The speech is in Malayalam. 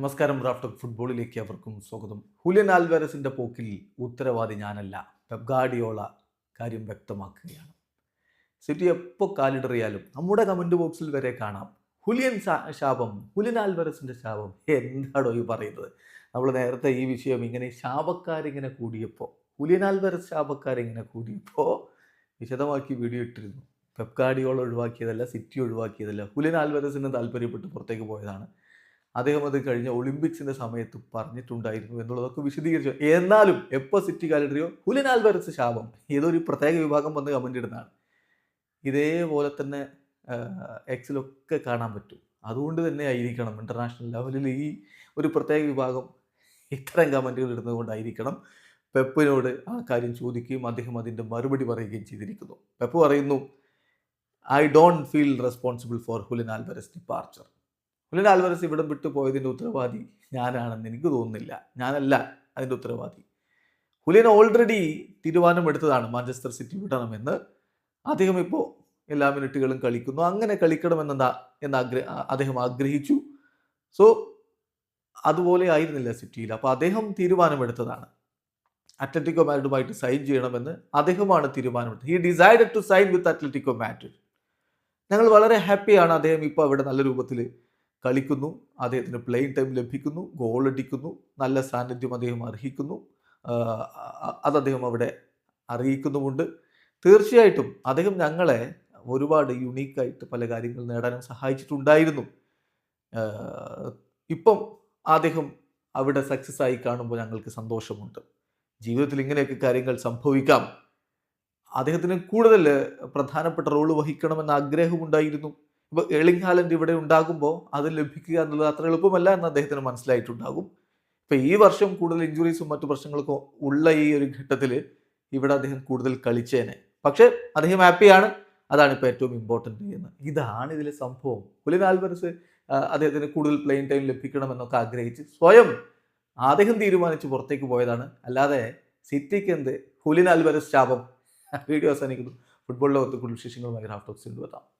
നമസ്കാരം റാഫ്റ്റർ ഫുട്ബോളിലേക്ക് അവർക്കും സ്വാഗതം. ഹുലിയൻ ആൽവാരസിന്റെ പോക്കിൽ ഉത്തരവാദി ഞാനല്ല. പെപ് ഗാർഡിയോള കാര്യം വ്യക്തമാക്കുകയാണ്. സിറ്റി എപ്പോൾ കാലിടറിയാലും നമ്മുടെ കമന്റ് ബോക്സിൽ വരെ കാണാം. ഹുലിയൻ ശാപം ഹുലിയൻ ആൽവാരസിന്റെ ശാപം എന്താണോ ഈ പറയുന്നത്? നമ്മൾ നേരത്തെ ഈ വിഷയം ഇങ്ങനെ ശാപക്കാരിങ്ങനെ കൂടിയപ്പോൾ ഹുലിയൻ ആൽവാരസ് ശാപക്കാരിങ്ങനെ കൂടിയപ്പോൾ വിശദമാക്കി വീഡിയോ ഇട്ടിരുന്നു. പെപ് ഗാർഡിയോള ഒഴിവാക്കിയതല്ല സിറ്റി ഒഴിവാക്കിയതല്ല. ഹുലിയൻ ആൽവരസിന് താല്പര്യപ്പെട്ട് പുറത്തേക്ക് പോയതാണ്. അദ്ദേഹം അത് കഴിഞ്ഞ ഒളിമ്പിക്സിന്റെ സമയത്ത് പറഞ്ഞിട്ടുണ്ടായിരുന്നു എന്നുള്ളതൊക്കെ വിശദീകരിച്ചു. എന്നാലും എപ്പോ സിറ്റി കാലിടറിയോ? ഹുലിൻ ആൽബർസ് ശാപം. ഏതൊരു പ്രത്യേക വിഭാഗം വന്ന് കമന്റ് ഇടുന്നതാണ്. ഇതേപോലെ തന്നെ എക്സിലൊക്കെ കാണാൻ പറ്റും. അതുകൊണ്ട് തന്നെ ആയിരിക്കണം ഇന്റർനാഷണൽ ലെവലിൽ ഈ ഒരു പ്രത്യേക വിഭാഗം ഇത്തരം കമന്റുകൾ ഇടുന്നത് കൊണ്ടായിരിക്കണം പെപ്പിനോട് ആ കാര്യം ചോദിക്കുകയും അദ്ദേഹം അതിന്റെ മറുപടി പറയുകയും ചെയ്തിരിക്കുന്നു. പെപ്പ് പറയുന്നു I don't feel responsible for Julian Alvarez departure Julian Alvarez ഇവിടം വിട്ടു പോയതിന്റെ ഉത്തരവാദി ഞാനാണെന്ന് എനിക്ക് തോന്നുന്നില്ല. ഞാനല്ല അതിന്റെ ഉത്തരവാദി. ഹുലിയൻ ഓൾറെഡി തീരുമാനമെടുത്തതാണ് മാഞ്ചസ്റ്റർ സിറ്റി വിടണമെന്ന്. അദ്ദേഹം ഇപ്പോൾ എല്ലാ മിനിറ്റുകളും കളിക്കുന്നു. അങ്ങനെ കളിക്കണമെന്നെന്താ എന്ന് ആഗ്രഹ അദ്ദേഹം ആഗ്രഹിച്ചു. സോ അതുപോലെ ആയിരുന്നില്ല സിറ്റിയിൽ. അപ്പോൾ അദ്ദേഹം തീരുമാനമെടുത്തതാണ്. അത്ലറ്റിക്കോ മാഡ്രിഡുമായിട്ട് സൈൻ ചെയ്യണമെന്ന് അദ്ദേഹമാണ് തീരുമാനമെടുത്തത്. He decided to sign with Atletico Madrid ഞങ്ങൾ വളരെ ഹാപ്പിയാണ് അദ്ദേഹം ഇപ്പോൾ അവിടെ നല്ല രൂപത്തിൽ കളിക്കുന്നു അദ്ദേഹത്തിന് പ്ലെയിങ് ടൈം ലഭിക്കുന്നു ഗോൾ അടിക്കുന്നു നല്ല സാന്നിധ്യം അദ്ദേഹം അർഹിക്കുന്നു. അത് അദ്ദേഹം അവിടെ അറിയിക്കുന്നുമുണ്ട്. തീർച്ചയായിട്ടും അദ്ദേഹം ഞങ്ങളെ ഒരുപാട് യുണീക്കായിട്ട് പല കാര്യങ്ങൾ നേടാനും സഹായിച്ചിട്ടുണ്ടായിരുന്നു. ഇപ്പം അദ്ദേഹം അവിടെ സക്സസ് ആയി കാണുമ്പോൾ ഞങ്ങൾക്ക് സന്തോഷമുണ്ട്. ജീവിതത്തിൽ ഇങ്ങനെയൊക്കെ കാര്യങ്ങൾ സംഭവിക്കാം. അദ്ദേഹത്തിന് കൂടുതൽ പ്രധാനപ്പെട്ട റോൾ വഹിക്കണമെന്ന ആഗ്രഹമുണ്ടായിരുന്നു. ഇപ്പോൾ എളിങ് ഹാലൻഡ് ഇവിടെ ഉണ്ടാകുമ്പോൾ അത് ലഭിക്കുക എന്നുള്ളത് അത്ര എളുപ്പമല്ല എന്ന് അദ്ദേഹത്തിന് മനസ്സിലായിട്ടുണ്ടാകും. ഇപ്പം ഈ വർഷം കൂടുതൽ ഇഞ്ചുറീസും മറ്റു പ്രശ്നങ്ങളൊക്കെ ഉള്ള ഈ ഒരു ഘട്ടത്തിൽ ഇവിടെ അദ്ദേഹം കൂടുതൽ കളിച്ചേനെ. പക്ഷേ അദ്ദേഹം ഹാപ്പിയാണ് അതാണ് ഇപ്പോൾ ഏറ്റവും ഇമ്പോർട്ടന്റ് ചെയ്യുന്നത്. ഇതാണ് ഇതിലെ സംഭവം. പുലി ആൽബർസ് അദ്ദേഹത്തിന് കൂടുതൽ പ്ലെയിൻ ടൈം ലഭിക്കണമെന്നൊക്കെ ആഗ്രഹിച്ച് സ്വയം അദ്ദേഹം തീരുമാനിച്ച് പുറത്തേക്ക് പോയതാണ്. അല്ലാതെ സിറ്റിക്ക് എന്ത്? ഹുലിൻ ആൽബർസ് ശാപം. വീഡിയോ അവസാനിക്കുന്നു. ഫുട്ബോൾ ലോകത്ത് കൂടുതൽ വിശേഷങ്ങളുമായി ടോക്സിൽ കൊണ്ടുവരാം